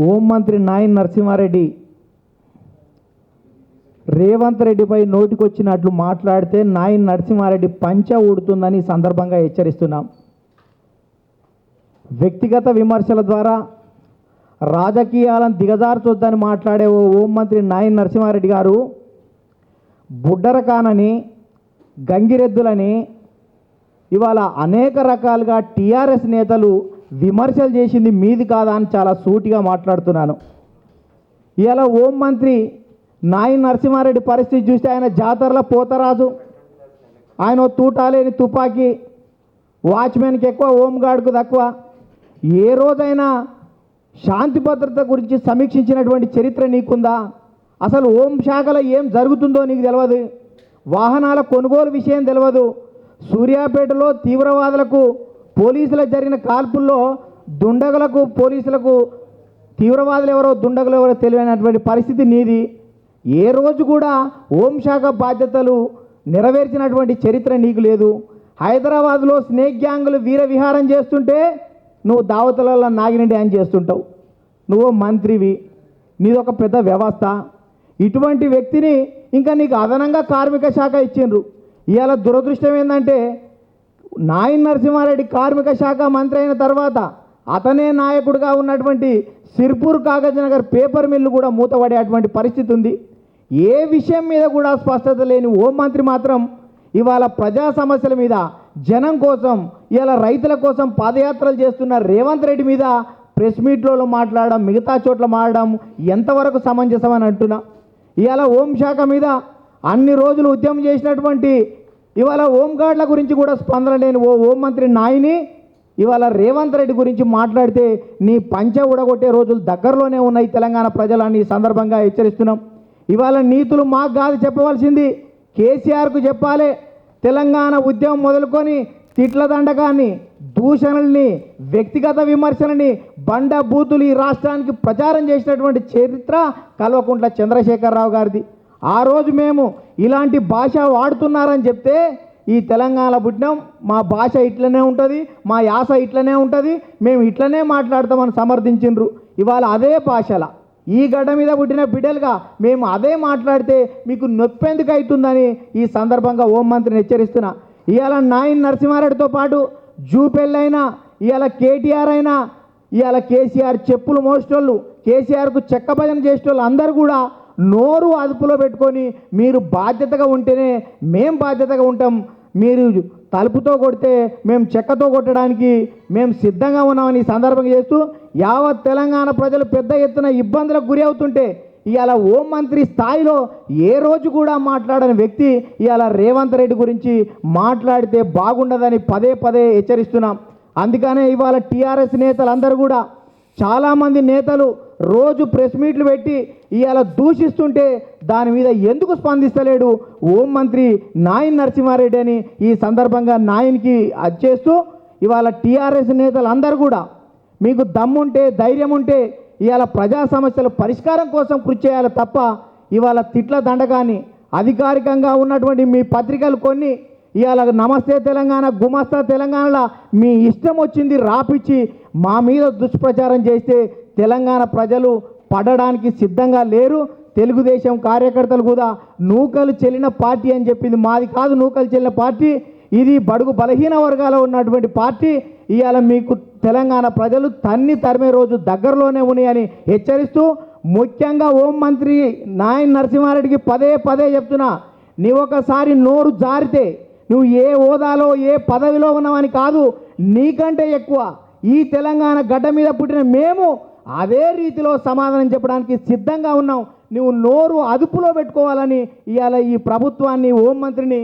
హోంమంత్రి నాయన్ నరసింహారెడ్డి రేవంత్ రెడ్డిపై నోటికొచ్చినట్లు మాట్లాడితే నాయన్ నరసింహారెడ్డి పంచ ఊడుతుందని సందర్భంగా హెచ్చరిస్తున్నాం. వ్యక్తిగత విమర్శల ద్వారా రాజకీయాలను దిగజార్చొద్దని మాట్లాడే ఓ హోంమంత్రి నాయన్ నరసింహారెడ్డి గారు బుడ్డరకానని గంగిరెద్దులని ఇవాళ అనేక రకాలుగా టీఆర్ఎస్ నేతలు విమర్శలు చేసింది మీది కాదా అని చాలా సూటిగా మాట్లాడుతున్నాను. ఇలా హోం మంత్రి నాయి నరసింహారెడ్డి పరిస్థితి చూస్తే ఆయన జాతరలో పోతరాజు. ఆయన ఓ తూటాలేని తుపాకీ. వాచ్మెన్కి ఎక్కువ హోంగార్డ్కు తక్కువ. ఏ రోజైనా శాంతి భద్రత గురించి సమీక్షించినటువంటి చరిత్ర నీకుందా? అసలు హోం శాఖలో ఏం జరుగుతుందో నీకు తెలియదు వాహనాల కొనుగోలు విషయం తెలియదు సూర్యాపేటలో తీవ్రవాదులకు పోలీసులకు జరిగిన కాల్పుల్లో దుండగులకు పోలీసులకు తీవ్రవాదులు ఎవరో దుండగులు ఎవరో తెలియనటువంటి పరిస్థితి నీది. ఏ రోజు కూడా హోంశాఖ బాధ్యతలు నెరవేర్చినటువంటి చరిత్ర నీకు లేదు. హైదరాబాద్లో స్నేక్ గ్యాంగులు వీర విహారం చేస్తుంటే నువ్వు దావతులలో నాగిన డ్యాన్స్ చేస్తుంటావు. నువ్వు మంత్రివి. నీది ఒక పెద్ద వ్యవస్థ. ఇటువంటి వ్యక్తిని ఇంకా నీకు అదనంగా కార్మిక శాఖ ఇచ్చిండ్రు. ఇవాళ దురదృష్టం ఏంటంటే నాయన్ నరసింహారెడ్డి కార్మిక శాఖ మంత్రి అయిన తర్వాత అతనే నాయకుడిగా ఉన్నటువంటి సిర్పూర్ కాగజ్ నగర్ పేపర్ మిల్లు కూడా మూతపడేటువంటి పరిస్థితి ఉంది. ఏ విషయం మీద కూడా స్పష్టత లేని హోం మంత్రి మాత్రం ఇవాళ ప్రజా సమస్యల మీద జనం కోసం ఇలా రైతుల కోసం పాదయాత్రలు చేస్తున్న రేవంత్ రెడ్డి మీద ప్రెస్ మీట్లో మాట్లాడడం మిగతా చోట్ల మాట్లాడడం ఎంతవరకు సమంజసమని అంటున్నా. ఇవాళ హోంశాఖ మీద అన్ని రోజులు ఉద్యమం చేసినటువంటి ఇవాళ హోంగార్డుల గురించి కూడా స్పందన లేని ఓ హోంమంత్రి నాయని ఇవాళ రేవంత్ రెడ్డి గురించి మాట్లాడితే నీ పంచ ఉడగొట్టే రోజులు దగ్గరలోనే ఉన్నాయి తెలంగాణ ప్రజలని సందర్భంగా హెచ్చరిస్తున్నాం. ఇవాళ నీతులు మాకు కాదు చెప్పవలసింది. కేసీఆర్కు చెప్పాలి. తెలంగాణ ఉద్యమం మొదలుకొని తిట్ల దండకాన్ని దూషణల్ని వ్యక్తిగత విమర్శలని బండ బూతులు ఈ రాష్ట్రానికి ప్రచారం చేసినటువంటి చరిత్ర కల్వకుంట్ల చంద్రశేఖరరావు గారిది. ఆ రోజు మేము ఇలాంటి భాష వాడుతున్నారని చెప్తే ఈ తెలంగాణ పుట్టినాం మా భాష ఇట్లనే ఉంటుంది మా యాస ఇట్లనే ఉంటుంది మేము ఇట్లనే మాట్లాడతామని సమర్థించిండ్రు. ఇవాళ అదే భాషల. ఈ గడ్డ మీద పుట్టిన బిడ్డలుగా మేము అదే మాట్లాడితే మీకు నొప్పెందుకు అవుతుందని ఈ సందర్భంగా హోం మంత్రిని హెచ్చరిస్తున్నా. ఇవాళ నాయన్ నరసింహారెడ్డితో పాటు జూపెళ్ళైనా ఇవాళ కేటీఆర్ అయినా ఇవాళ కేసీఆర్ చెప్పులు మోసేటోళ్ళు కేసీఆర్కు చెక్క భజన చేసేటోళ్ళు అందరూ కూడా నోరు అదుపులో పెట్టుకొని మీరు బాధ్యతగా ఉంటేనే మేం బాధ్యతగా ఉంటాం. మీరు తలుపుతో కొడితే మేము చెక్కతో కొట్టడానికి మేము సిద్ధంగా ఉన్నామని ఈ సందర్భంగా చేస్తూ యావత్ తెలంగాణ ప్రజలు పెద్ద ఎత్తున ఇబ్బందులకు గురి అవుతుంటే ఇవాళ హోం మంత్రి స్థాయిలో ఏ రోజు కూడా మాట్లాడని వ్యక్తి ఇవాళ రేవంత్ రెడ్డి గురించి మాట్లాడితే బాగుండదని పదే పదే హెచ్చరిస్తున్నాం. అందుకనే ఇవాళ టీఆర్ఎస్ నేతలందరూ కూడా చాలామంది నేతలు రోజు ప్రెస్ మీట్లు పెట్టి ఇవాళ దూషిస్తుంటే దాని మీద ఎందుకు స్పందిస్తలేడు? హోం మంత్రి నాయన్ నరసింహారెడ్డి అని ఈ సందర్భంగా నాయన్కి అది చేస్తూ ఇవాళ టీఆర్ఎస్ నేతలందరూ కూడా మీకు దమ్ముంటే ధైర్యం ఉంటే ఇవాళ ప్రజా సమస్యల పరిష్కారం కోసం కృషి చేయాలి తప్ప ఇవాళ తిట్ల దండకాన్ని అధికారికంగా ఉన్నటువంటి మీ పత్రికలు కొన్ని ఇవాళ నమస్తే తెలంగాణ గుమస్తా తెలంగాణలో మీ ఇష్టం వచ్చింది రాపిచ్చి మా మీద దుష్ప్రచారం చేస్తే తెలంగాణ ప్రజలు పడడానికి సిద్ధంగా లేరు. తెలుగుదేశం కార్యకర్తలు కూడా నూకలు చెల్లిన పార్టీ అని చెప్పింది. మాది కాదు నూకలు చెల్లిన పార్టీ. ఇది బడుగు బలహీన వర్గాల్లో ఉన్నటువంటి పార్టీ. ఇవాళ మీకు తెలంగాణ ప్రజలు తన్ని తరిమే రోజు దగ్గరలోనే ఉన్నాయని హెచ్చరిస్తూ ముఖ్యంగా హోం మంత్రి నాయన్ నరసింహారెడ్డికి పదే పదే చెప్తున్నా నీ ఒకసారి నోరు జారితే నువ్వు ఏ హోదాలో ఏ పదవిలో ఉన్నావని కాదు నీకంటే ఎక్కువ ఈ తెలంగాణ గడ్డ మీద పుట్టిన మేము అదే రీతిలో సమాధానం చెప్పడానికి సిద్ధంగా ఉన్నాం నువ్వు నోరు అదుపులో పెట్టుకోవాలని ఇవాళ ఈ ప్రభుత్వాన్ని హోంమంత్రిని